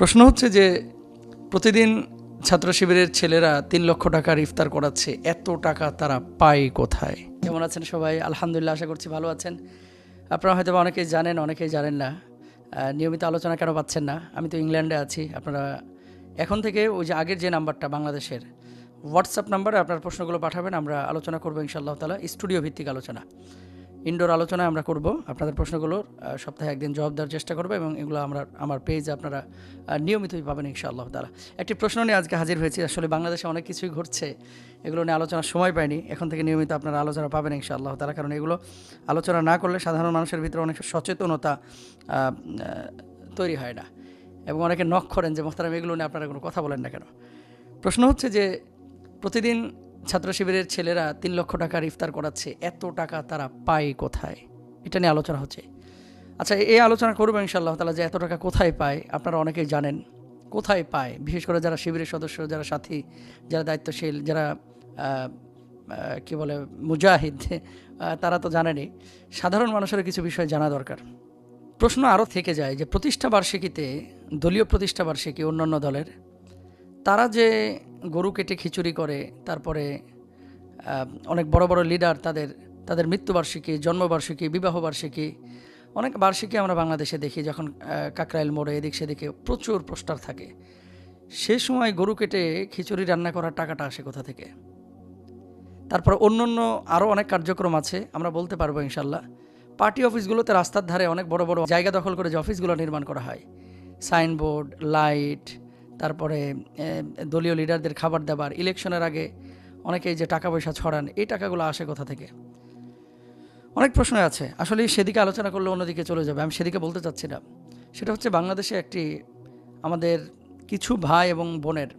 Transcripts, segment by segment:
প্রশ্ন হচ্ছে যে প্রতিদিন ছাত্র শিবিরের ছেলেরা তিন লক্ষ টাকার ইফতার করাচ্ছে, এত টাকা তারা পায় কোথায়? কেমন আছেন সবাই? আলহামদুলিল্লাহ, আশা করছি ভালো আছেন। আপনারা হয়তো অনেকেই জানেন অনেকেই জানেন না। নিয়মিত আলোচনা কেন পাচ্ছেন না? আমি তো ইংল্যান্ডে আছি, আপনারা এখন থেকে ওই যে আগের যে নাম্বারটা বাংলাদেশের হোয়াটসঅ্যাপ নাম্বারে আপনার প্রশ্নগুলো পাঠাবেন, আমরা আলোচনা করব ইনশাআল্লাহ তালা স্টুডিও ভিত্তিক আলোচনা। ইনডোর আলোচনায় আমরা করব। আপনাদের প্রশ্নগুলোর সপ্তাহে একদিন জবাব দেওয়ার চেষ্টা করব এবং এগুলো আমরা, আমার পেজে আপনারা নিয়মিতই পাবেন ইনশাআল্লাহ তালা একটি প্রশ্ন নিয়ে আজকে হাজির হয়েছি। আসলে বাংলাদেশে অনেক কিছুই ঘটছে, এগুলো নিয়ে আলোচনার সময় পাইনি। এখন থেকে নিয়মিত আপনারা আলোচনা পাবেন ইনশাআল্লাহ তালা কারণ এগুলো আলোচনা না করলে সাধারণ মানুষের ভিতরে অনেক সচেতনতা তৈরি হয় না। এবং অনেকে নখ করেন যে, মোহতারাম, এগুলো নিয়ে আপনারা কোনো কথা বলেন না কেন? প্রশ্ন হচ্ছে যে, প্রতিদিন ছাত্র শিবিরের ছেলেরা তিন লক্ষ টাকার ইফতার করাচ্ছে। এত টাকা তারা পায় কোথায়? এটা নিয়ে আলোচনা হচ্ছে। আচ্ছা এই আলোচনা করব ইনশাল্লাহ তালা যে এত টাকা কোথায় পায়, আপনারা অনেকেই জানেন। কোথায় পায়? বিশেষ করে যারা শিবিরের সদস্য, যারা সাথী, যারা দায়িত্বশীল, যারা কি বলে, মুজাহিদ তারা তো জানেনই। সাধারণ মানুষের কিছু বিষয় জানা দরকার। প্রশ্ন আরও থেকে যায় যে প্রতিষ্ঠা বার্ষিকীতে, দলীয় প্রতিষ্ঠা বার্ষিকী অন্যান্য দলের তারা যে গরু কেটে খিচুড়ি করে, তারপরে অনেক বড় বড় লিডার তাদের তাদের মৃত্যুবার্ষিকী, জন্মবার্ষিকী, বিবাহবার্ষিকী, অনেক বার্ষিকী আমরা বাংলাদেশে দেখি যখন কাকরাইল মোড়ে এদিক সেদিকে প্রচুর পোস্টার থাকে। সে সময় গরু কেটে খিচুড়ি রান্না করার টাকাটা আসে কোথা থেকে? তারপর অন্য অন্য আরও অনেক কার্যক্রম আছে, আমরা বলতে পারব ইনশাল্লাহ পার্টি অফিসগুলোতে রাস্তার ধারে অনেক বড় বড় জায়গা দখল করে যে অফিসগুলো নির্মাণ করা হয়। সাইনবোর্ড, লাইট তারপরে দলীয় লিডারদের খাবার দাবার ইলেকশনের আগে অনেকেই যে টাকা পয়সা ছড়ান, এই টাকাগুলো আসে কোথা থেকে? অনেক প্রশ্ন আছে। আসলে সেদিকে আলোচনা করলে অন্যদিকে চলে যাবে, আমি সেদিকে বলতে চাচ্ছি না। সেটা হচ্ছে বাংলাদেশে একটি আমাদের কিছু ভাই এবং বোনের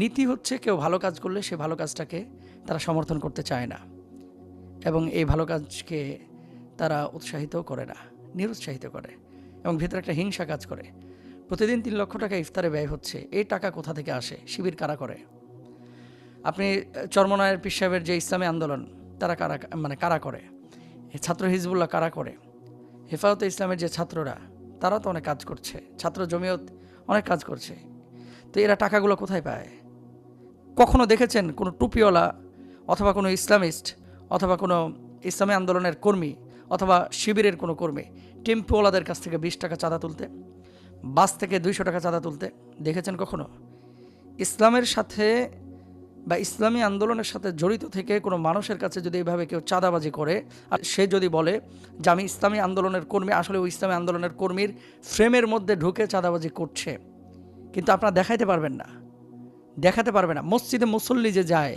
নীতি হচ্ছে কেউ ভালো কাজ করলে সে ভালো কাজটাকে তারা সমর্থন করতে চায় না এবং এই ভালো কাজকে তারা উৎসাহিত করে না, নিরুৎসাহিত করে এবং ভিতরে একটা হিংসা কাজ করে। প্রতিদিন তিন লক্ষ টাকা ইফতারে ব্যয় হচ্ছে। এই টাকা কোথা থেকে আসে? শিবির কারা করে? আপনি চরমনায়ের পীর সাহেবের যে ইসলামী আন্দোলন, তারা কারা মানে কারা করে? ছাত্র হিজবুল্লাহ কারা করে? হেফাজতে ইসলামের যে ছাত্ররা, তারা তো অনেক কাজ করছে। ছাত্র জমিয়ত অনেক কাজ করছে। তো এরা টাকাগুলো কোথায় পায়? কখনো দেখেছেন কোনো টুপিওয়ালা অথবা কোনো ইসলামিস্ট অথবা কোনো ইসলামী আন্দোলনের কর্মী অথবা শিবিরের কোনো কর্মী, টেম্পোওয়ালাদের কাছ থেকে বিশ টাকা চাঁদা তুলতে? বাস থেকে দুইশো টাকা চাঁদা তুলতে। দেখেছেন কখনো? ইসলামের সাথে বা ইসলামী আন্দোলনের সাথে জড়িত থেকে কোনো মানুষের কাছে যদি এইভাবে কেউ চাঁদাবাজি করে, আর সে যদি বলে যে আমি ইসলামী আন্দোলনের কর্মী, আসলে ওই ইসলামী আন্দোলনের কর্মীর ফ্রেমের মধ্যে ঢুকে চাঁদাবাজি করছে, কিন্তু আপনারা দেখাইতে পারবেন না। দেখাতে পারবে না। মসজিদে মুসল্লি যে যায়,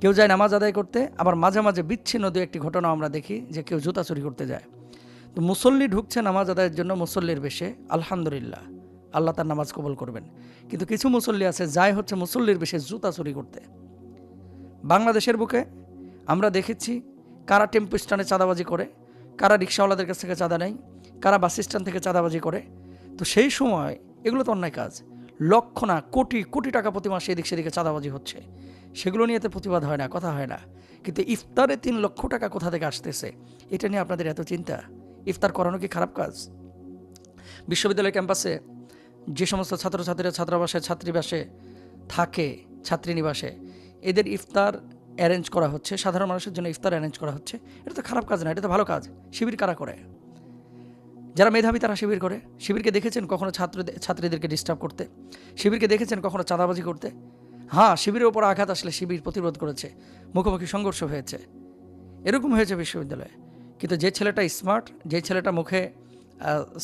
কেউ যায় নামাজ আদায় করতে, আবার মাঝে মাঝে বিচ্ছিন্ন দু একটি ঘটনা আমরা দেখি যে কেউ জুতা চুরি করতে যায়। মুসল্লি ঢুকছে নামাজ আদায়ের জন্য মুসল্লির বেশে, আলহামদুলিল্লাহ। আল্লাহ তার নামাজ কবল করবেন। কিন্তু কিছু মুসল্লি আছে যায় হচ্ছে মুসল্লির বেশে জুতা চুরি করতে। বাংলাদেশের বুকে আমরা দেখেছি কারা টেম্পো স্ট্যান্ডে চাঁদাবাজি করে, কারা রিক্সাওয়ালাদের কাছ থেকে চাঁদা নেয়, কারা বাস স্ট্যান্ড থেকে চাঁদাবাজি করে। তো সেই সময় এগুলো তো অন্যায় কাজ। লক্ষ না, কোটি কোটি টাকা প্রতি মাসে এদিক সেদিকে চাঁদাবাজি হচ্ছে। সেগুলো নিয়ে তো প্রতিবাদ হয় না, কথা হয় না। কিন্তু ইফতারে তিন লক্ষ টাকা কোথা থেকে আসতেছে, এটা নিয়ে আপনাদের এত চিন্তা? ইফতার করানো কি খারাপ কাজ? বিশ্ববিদ্যালয় ক্যাম্পাসে যে সমস্ত ছাত্রছাত্রীরা ছাত্রাবাসে, ছাত্রীবাসে থাকে, ছাত্রীনিবাসে, এদের ইফতার অ্যারেঞ্জ করা হচ্ছে, সাধারণ মানুষের জন্য ইফতার অ্যারেঞ্জ করা হচ্ছে। এটা তো খারাপ কাজ না, এটা তো ভালো কাজ। শিবির কারা করে? যারা মেধাবী তারা শিবির করে। শিবিরকে দেখেছেন কখনো ছাত্র, ছাত্রীদেরকে ডিস্টার্ব করতে? শিবিরকে দেখেছেন কখনো চাঁদাবাজি করতে? হ্যাঁ শিবিরের ওপর আঘাত আসলে শিবির প্রতিরোধ করেছে, মুখোমুখি সংঘর্ষ হয়েছে। এরকম হয়েছে বিশ্ববিদ্যালয়ে। কিন্তু যে ছেলেটা স্মার্ট যে ছেলেটা মুখে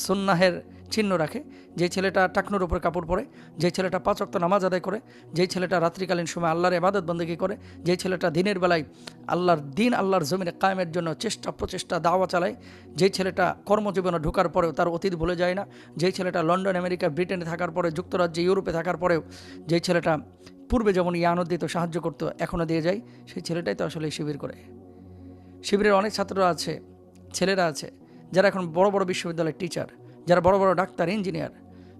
সুন্নাহের চিহ্ন রাখে, যে ছেলেটা টাকনুর উপর কাপড় পরে, যে ছেলেটা পাঁচ অক্ত নামাজ আদায় করে, যে ছেলেটা রাত্রিকালীন সময় আল্লাহর এবাদত বন্দী করে, যে ছেলেটা দিনের বেলায় আল্লাহর দিন, আল্লাহর জমিনে কায়েমের জন্য চেষ্টা প্রচেষ্টা দাওয়া চালায়, যে ছেলেটা কর্মজীবনে ঢোকার পরেও তার অতীত ভুলে যায় না যেই ছেলেটা লন্ডন, আমেরিকা, ব্রিটেনে থাকার পরে, যুক্তরাজ্যে, ইউরোপে থাকার পরেও যেই ছেলেটা পূর্বে যেমন ইয়ানত দিত সাহায্য করতো এখনও দিয়ে যায়, সেই ছেলেটাই তো আসলে শিবির করে। শিবিরের অনেক ছাত্ররা আছে, ছেলেরা আছে, যারা এখন বড় বড় বিশ্ববিদ্যালয়ের টিচার যারা বড় বড় ডাক্তার ইঞ্জিনিয়ার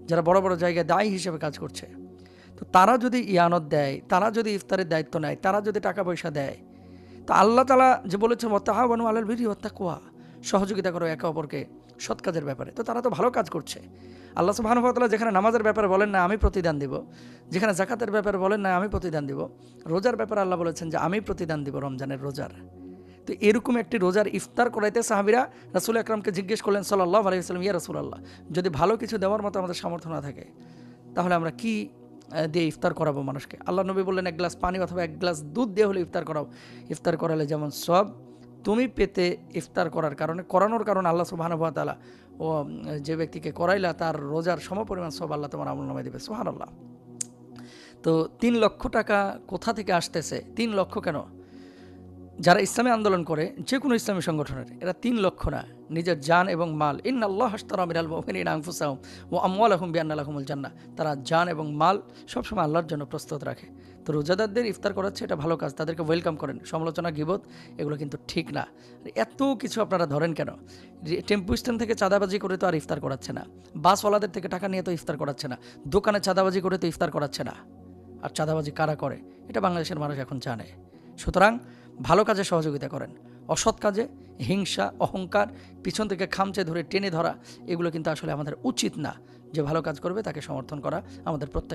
যারা বড় বড় জায়গায় দায়ী হিসেবে কাজ করছে। তো তারা যদি ইয়ানত দেয়, তারা যদি ইফতারের দায়িত্ব নেয়, তারা যদি টাকা পয়সা দেয়, তো আল্লাহ তালা যে বলেছে মতাহাবানু আলাল ভিড়ি হত্যা কোয়া সহযোগিতা করো একে অপরকে সৎ কাজের ব্যাপারে। তো তারা তো ভালো কাজ করছে। আল্লাহ সুবাহানুভাতলা যেখানে নামাজের ব্যাপারে বলেন না, আমি প্রতিদান দিব যেখানে জাকাতের ব্যাপারে বলেন না, আমি প্রতিদান দিব রোজার ব্যাপারে আল্লাহ বলেছেন যে, আমি প্রতিদান দিব রমজানের রোজার। তো এরকম একটি রোজার ইফতার করাইতে সাহাবিরা রাসুল আকরামকে জিজ্ঞেস করলেন সাল্লাহ আলাইসাল্লাম ইয়া রসুল আল্লাহ যদি ভালো কিছু দেওয়ার মতো আমাদের সামর্থ্য না থাকে, তাহলে আমরা কি দিয়ে ইফতার করাবো মানুষকে? আল্লাহ নবী বললেন, এক গ্লাস পানি অথবা এক গ্লাস দুধ দিয়ে হলে ইফতার করাও। ইফতার করালে যেমন সব, তুমি পেতে ইফতার করার কারণে, করানোর কারণে আল্লাহ সুবাহানুভাতালা ও যে ব্যক্তিকে করাইলা, তার রোজার সমপরিমাণ সব আল্লাহ তোমার আমল নামে দেবে। সোহান আল্লাহ তো তিন লক্ষ টাকা কোথা থেকে আসতেছে? তিন লক্ষ কেন? যারা ইসলামী আন্দোলন করে যে কোনো ইসলামী সংগঠনের, এরা তিন লক্ষ না, নিজের জান এবং মাল। ইন আল্লাহ হাস্তারামিরাল ও আমওয়াল আহম বিয়ান আলহমুল জান্না তারা জান এবং মাল সবসময় আল্লাহর জন্য প্রস্তুত রাখে। তো রোজাদারদের ইফতার করাচ্ছে, এটা ভালো কাজ, তাদেরকে ওয়েলকাম করেন। সমালোচনা, গিবত, এগুলো কিন্তু ঠিক না। এত কিছু আপনারা ধরেন কেন? টেম্পু স্ট্যান্ড থেকে চাঁদাবাজি করে তো আর ইফতার করাচ্ছে না। বাসওয়ালাদের থেকে টাকা নিয়ে তো ইফতার করাচ্ছে না। দোকানে চাঁদাবাজি করে তো ইফতার করাচ্ছে না। আর চাঁদাবাজি কারা করে? এটা বাংলাদেশের মানুষ এখন জানে। সুতরাং ভালো কাজে সহযোগিতা করেন। অসৎ কাজে, হিংসা, অহংকার, পিছন থেকে খামচে ধরে টেনে ধরা, এগুলো কিন্তু আসলে আমাদের উচিত না যে ভালো কাজ করবে, তাকে সমর্থন করা আমাদের প্রত্যেক